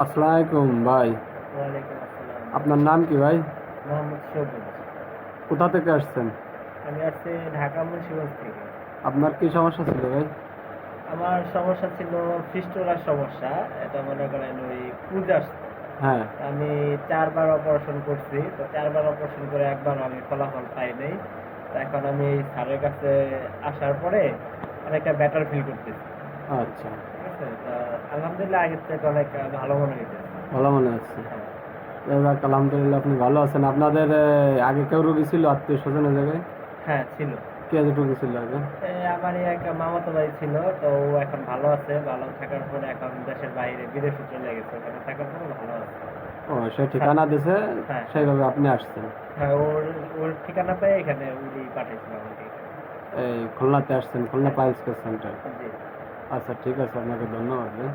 আসসালামু আলাইকুম ভাই। ওয়ালাইকুম আসসালাম। আপনার নাম কি ভাই? কোথা থেকে আসছেন? আমি আসছি ঢাকা মুন্সিগঞ্জ থেকে। আপনার কি সমস্যা ছিল ভাই? আমার সমস্যা ছিল ফিস্টুলার সমস্যা। এটা মনে করেন ওই পূজার হ্যাঁ। আমি চারবার অপারেশন করছি। তো চারবার অপারেশন করে একবার আমি ফলাফল পাই নাই। এখন আমি স্যারের কাছে আসার পরে অনেকটা বেটার ফিল করতেছি। আচ্ছা। আলহামদুলিল্লাহ আগের থেকে অনেক ভালো মনে ভালো মনে হচ্ছে। হ্যাঁ। যাক আলহামদুলিল্লাহ আপনি ভালো আছেন। আপনাদের আগে কেউ রুগী ছিল আত্মীয় স্বজনের জায়গায়? হ্যাঁ ছিল। কে রুগী ছিল আগে? আমার এক মামাতো ভাই ছিল তো ও এখন ভালো আছে। ভালো থাকার পরে এখন দেশের বাইরে বিদেশে চলে গেছে। ওখানে থাকার পরে ভালো আছে। ও সে ঠিকানা দিছে হ্যাঁ। সেইভাবে আপনি আসছেন। হ্যাঁ ওর ওর ঠিকানা পেয়ে এখানে উনি পাঠিয়েছিল আমাকে। এই খুলনাতে আসছেন খুলনা পাইলস কেয়ার সেন্টার। আচ্ছা ঠিক আছে আপনাকে ধন্যবাদ ভাই